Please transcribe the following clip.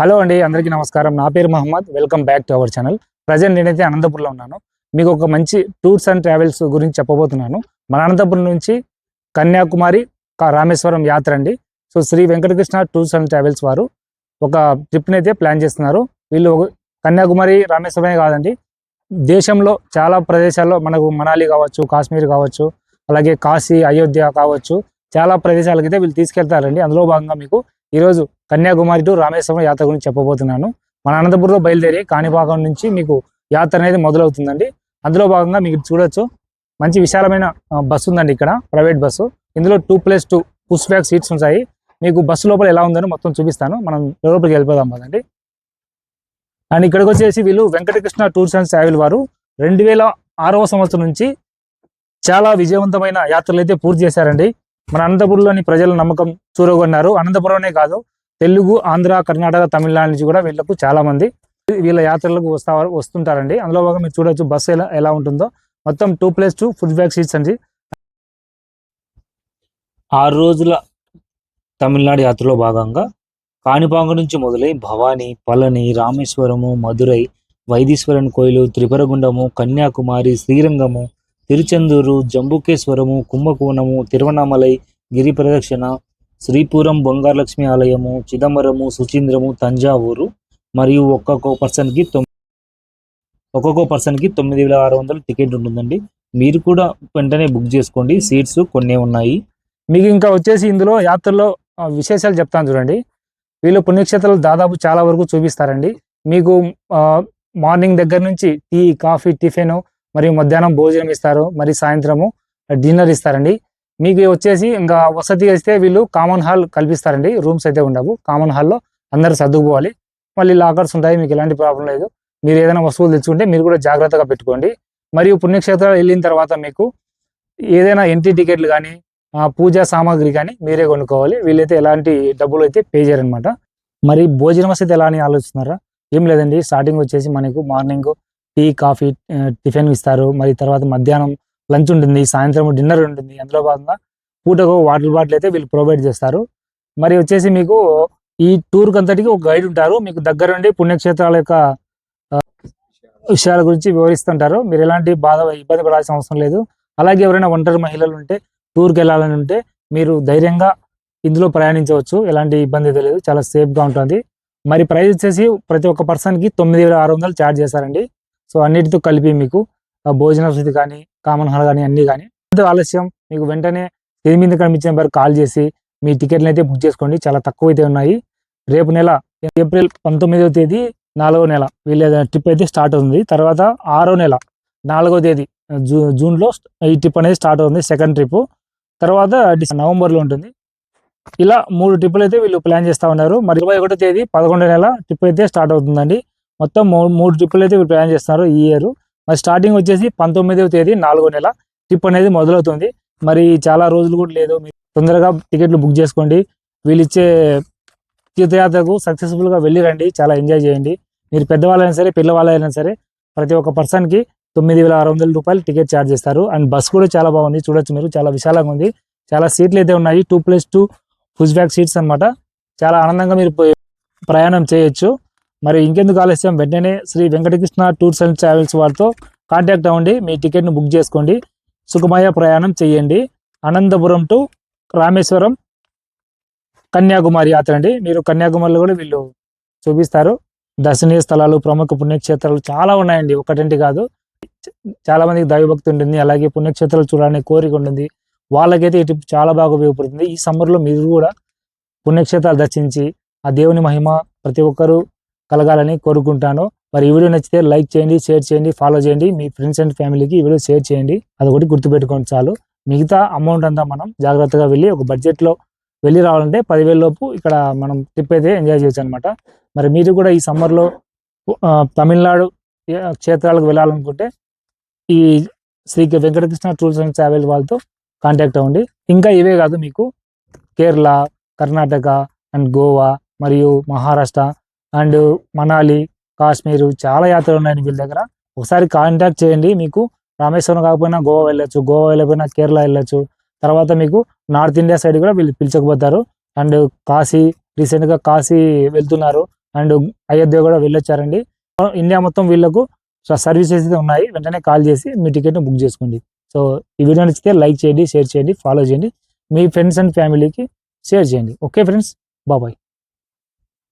Hello అండి అందరికీ నమస్కారం. నా పేరు Mohammed. Welcome back to our channel present నేనైతే అనంతపురంలో ఉన్నాను. మీకు ఒక మంచి టూర్స్ అండ్ ట్రావెల్స్ గురించి చెప్పబోతున్నాను. మన అనంతపురం నుంచి కన్యాకుమారి రామేశ్వరం యాత్ర అండి. So Shri Venkatakrishna tours and travels వారు ఒక ట్రిప్ని అయితే ప్లాన్ చేస్తున్నారు. వీళ్ళు కన్యాకుమారి రామేశ్వరమే కాదండి. దేశంలో చాలా ప్రదేశాల్లో మనకు మనాలి కావచ్చు కాశ్మీర్ కావచ్చు అలాగే కాశీ అయోధ్య కావచ్చు చాలా ప్రదేశాలకైతే వీళ్ళు తీసుకెళ్తారండి. అందులో భాగంగా మీకు ఈరోజు కన్యాకుమారి టు రామేశ్వరం యాత్ర గురించి చెప్పబోతున్నాను. మన అనంతపురంలో బయలుదేరి కాణిపాకం నుంచి మీకు యాత్ర అనేది మొదలవుతుందండి. అందులో భాగంగా మీకు చూడొచ్చు. మంచి విశాలమైన బస్సు ఉందండి ఇక్కడ ప్రైవేట్ బస్సు. ఇందులో two plus two push back seats ఉంటాయి. మీకు బస్సు లోపల ఎలా ఉందని మొత్తం చూపిస్తాను. మనం లోపలికి వెళ్ళిపోదాం కదండి అండ్ ఇక్కడికి వచ్చేసి వీళ్ళు వెంకటకృష్ణ టూర్స్ అండ్ ట్రావెల్ వారు రెండు వేల ఆరవ సంవత్సరం నుంచి చాలా విజయవంతమైన యాత్రలు అయితే పూర్తి చేశారండి. మన అనంతపురంలోని ప్రజల నమ్మకం చూరగొన్నారు అనంతపురమే కాదు తెలుగు ఆంధ్ర కర్ణాటక తమిళనాడు నుంచి కూడా వీళ్ళకు చాలా మంది వీళ్ళ యాత్రలకు వస్తా వస్తుంటారండి. అందులో భాగంగా మీరు చూడొచ్చు బస్సు ఎలా ఎలా ఉంటుందో. మొత్తం two plus two food back seats అండి. ఆరు రోజుల తమిళనాడు యాత్రలో భాగంగా కాణిపాంగ నుంచి మొదలై భవానీ పళని రామేశ్వరము మధురై వైదీశ్వరన్ కోయిలు త్రిపురగుండము కన్యాకుమారి శ్రీరంగము తిరుచెందూరు జంబుకేశ్వరము కుంభకోణము తిరువణామలై గిరి ప్రదక్షిణ శ్రీపురం బొంగారలక్ష్మి ఆలయము చిదంబరము సుచీంద్రము తంజావూరు మరియు ఒక్కొక్క పర్సన్కి తొమ్మిది ఒక్కొక్క పర్సన్కి తొమ్మిది వేల ఆరు వందల టికెట్ ఉంటుందండి. మీరు కూడా వెంటనే బుక్ చేసుకోండి. సీట్స్ కొన్ని ఉన్నాయి. మీకు ఇంకా వచ్చేసి ఇందులో యాత్రలో విశేషాలు చెప్తాను చూడండి. వీళ్ళు పుణ్యక్షేత్రాలు దాదాపు చాలా వరకు చూపిస్తారండి. మీకు మార్నింగ్ దగ్గర నుంచి టీ కాఫీ టిఫిన్ మరియు మధ్యాహ్నం భోజనం ఇస్తారు. మరి సాయంత్రము డిన్నర్ ఇస్తారండి. మీకు వచ్చేసి ఇంకా వసతి ఇస్తే వీళ్ళు కామన్ హాల్ కల్పిస్తారండి. రూమ్స్ అయితే ఉండవు. కామన్ హాల్లో అందరు సర్దుకుపోవాలి. మళ్ళీ లాకర్స్ ఉంటాయి. మీకు ఎలాంటి ప్రాబ్లం లేదు. మీరు ఏదైనా వస్తువులు తెచ్చుకుంటే మీరు కూడా జాగ్రత్తగా పెట్టుకోండి. మరియు పుణ్యక్షేత్రాలు వెళ్ళిన తర్వాత మీకు ఏదైనా ఎంట్రీ టికెట్లు కానీ పూజా సామాగ్రి కానీ మీరే కొనుక్కోవాలి. వీళ్ళైతే ఎలాంటి డబ్బులు అయితే పే చేయరనమాట మరి భోజనం వసతి ఎలా అని ఆలోచిస్తున్నారా? ఏం లేదండి. స్టార్టింగ్ వచ్చేసి మనకు మార్నింగ్ టీ కాఫీ టిఫిన్ ఇస్తారు. మరి తర్వాత మధ్యాహ్నం లంచ్ ఉంటుంది సాయంత్రం డిన్నర్ ఉంటుంది. అందులో భాగంగా పూటకు వాటర్ బాటిల్ అయితే వీళ్ళు ప్రొవైడ్ చేస్తారు. మరి వచ్చేసి మీకు ఈ టూర్ అంతటికి ఒక గైడ్ ఉంటారు. మీకు దగ్గర ఉండి పుణ్యక్షేత్రాల యొక్క విషయాల గురించి వివరిస్తుంటారు. మీరు ఎలాంటి బాధ ఇబ్బంది పడాల్సిన అవసరం లేదు. అలాగే ఎవరైనా ఒంటరి మహిళలు ఉంటే టూర్కి వెళ్ళాలని ఉంటే మీరు ధైర్యంగా ఇందులో ప్రయాణించవచ్చు. ఎలాంటి ఇబ్బంది అయితే లేదు. చాలా సేఫ్గా గా ఉంటుంది. మరి ప్రైస్ వచ్చేసి ప్రతి ఒక్క పర్సన్కి కి తొమ్మిది వేల ఆరు వందలు ఛార్జ్ చేశారండి. సో అన్నిటితో కలిపి మీకు భోజన వసతి కానీ కామన్ హాల్ కానీ అన్ని కానీ. ఎంతో ఆలస్యం. మీకు వెంటనే స్క్రీన్ మీద కనిపించిన వారు కాల్ చేసి మీ టికెట్లు అయితే బుక్ చేసుకోండి. చాలా తక్కువ అయితే ఉన్నాయి. రేపు నెల ఏప్రిల్ పంతొమ్మిదవ తేదీ నాలుగో నెల వీళ్ళ ట్రిప్ అయితే స్టార్ట్ అవుతుంది. తర్వాత ఆరో నెల నాలుగో తేదీ జూ జూన్లో ఈ ట్రిప్ అనేది స్టార్ట్ అవుతుంది. Second trip. తర్వాత నవంబర్లో ఉంటుంది. ఇలా మూడు ట్రిప్పులు అయితే వీళ్ళు ప్లాన్ చేస్తా ఉన్నారు. మరి ఇరవై ఒకటో తేదీ పదకొండో నెల ట్రిప్ అయితే స్టార్ట్ అవుతుందండి. మొత్తం మూడు ట్రిప్పులు అయితే వీళ్ళు ప్లాన్ చేస్తున్నారు ఈ ఇయర్. మరి స్టార్టింగ్ వచ్చేసి పంతొమ్మిదవ తేదీ నాలుగో నెల. ట్రిప్ అనేది మొదలవుతుంది. మరి చాలా రోజులు కూడా లేదు. మీరు తొందరగా టికెట్లు బుక్ చేసుకోండి. వీళ్ళు ఇచ్చే తీర్థయాత్రకు సక్సెస్ఫుల్గా వెళ్ళి రండి. చాలా ఎంజాయ్ చేయండి. మీరు పెద్దవాళ్ళైనా సరే పిల్లవాళ్ళైనా సరే ప్రతి ఒక్క పర్సన్కి తొమ్మిది వేల ఆరు వందల రూపాయలు టికెట్ ఛార్జ్ చేస్తారు. అండ్ బస్ కూడా చాలా బాగుంది. చూడొచ్చు మీరు. చాలా విశాలంగా ఉంది. చాలా సీట్లు అయితే ఉన్నాయి. Two plus two push back seats అన్నమాట. చాలా ఆనందంగా మీరు పోయి- ప్రయాణం చేయొచ్చు. మరి ఇంకెందుకు ఆలస్యం? వెంటనే Shri Venkatakrishna tours and travels వారితో కాంటాక్ట్ అవ్వండి. మీ టికెట్ను బుక్ చేసుకోండి. సుఖమయ ప్రయాణం చేయండి. అనంతపురం టు రామేశ్వరం కన్యాకుమారి యాత్ర అండి. మీరు కన్యాకుమారిలో కూడా వీళ్ళు చూపిస్తారు. దర్శనీయ స్థలాలు ప్రముఖ పుణ్యక్షేత్రాలు చాలా ఉన్నాయండి. ఒకటంటి కాదు చాలా మందికి దైవభక్తి ఉంటుంది. అలాగే పుణ్యక్షేత్రాలు చూడాలనే కోరిక ఉంటుంది. వాళ్ళకైతే ఈ ట్రిప్ చాలా బాగా ఉపయోగపడుతుంది. ఈ సమ్మర్లో మీరు కూడా పుణ్యక్షేత్రాలు దర్శించి ఆ దేవుని మహిమ ప్రతి ఒక్కరూ కలగాలని కోరుకుంటాను. మరి ఈ వీడియో నచ్చితే లైక్ చేయండి షేర్ చేయండి ఫాలో చేయండి. మీ ఫ్రెండ్స్ అండ్ ఫ్యామిలీకి ఈ వీడియో షేర్ చేయండి. అదొకటి గుర్తుపెట్టుకోండి చాలు. మిగతా అమౌంట్ అంతా మనం జాగ్రత్తగా వెళ్ళి ఒక బడ్జెట్లో లో వెళ్ళి రావాలంటే పదివేల లోపు ఇక్కడ మనం ట్రిప్ అయితే ఎంజాయ్ చేయొచ్చు అనమాట మరి మీరు కూడా ఈ సమ్మర్లో తమిళనాడు క్షేత్రాలకు వెళ్ళాలనుకుంటే ఈ Shri Venkatakrishna tours and travel వాళ్ళతో కాంటాక్ట్ అవ్వండి. ఇంకా ఇవే కాదు మీకు కేరళ కర్ణాటక అండ్ గోవా మరియు మహారాష్ట్ర అండ్ మనాలి కాశ్మీర్ చాలా యాత్రలు ఉన్నాయండి వీళ్ళ దగ్గర. ఒకసారి కాంటాక్ట్ చేయండి. మీకు రామేశ్వరం కాకపోయినా గోవా వెళ్ళొచ్చు గోవా వెళ్ళకపోయినా కేరళ వెళ్ళొచ్చు. తర్వాత మీకు నార్త్ ఇండియా సైడ్ కూడా వీళ్ళు పిలిచకపోతారు. అండ్ కాశీ రీసెంట్గా కాశీ వెళ్తున్నారు. అండ్ అయోధ్య కూడా వెళ్ళొచ్చారండి. ఇండియా మొత్తం వీళ్ళకు సర్వీసెస్ అయితే ఉన్నాయి. వెంటనే కాల్ చేసి మీ టికెట్ని బుక్ చేసుకోండి. సో ఈ వీడియో నచ్చితే లైక్ చేయండి షేర్ చేయండి ఫాలో చేయండి. మీ ఫ్రెండ్స్ అండ్ ఫ్యామిలీకి షేర్ చేయండి. ఓకే ఫ్రెండ్స్ బాబాయ్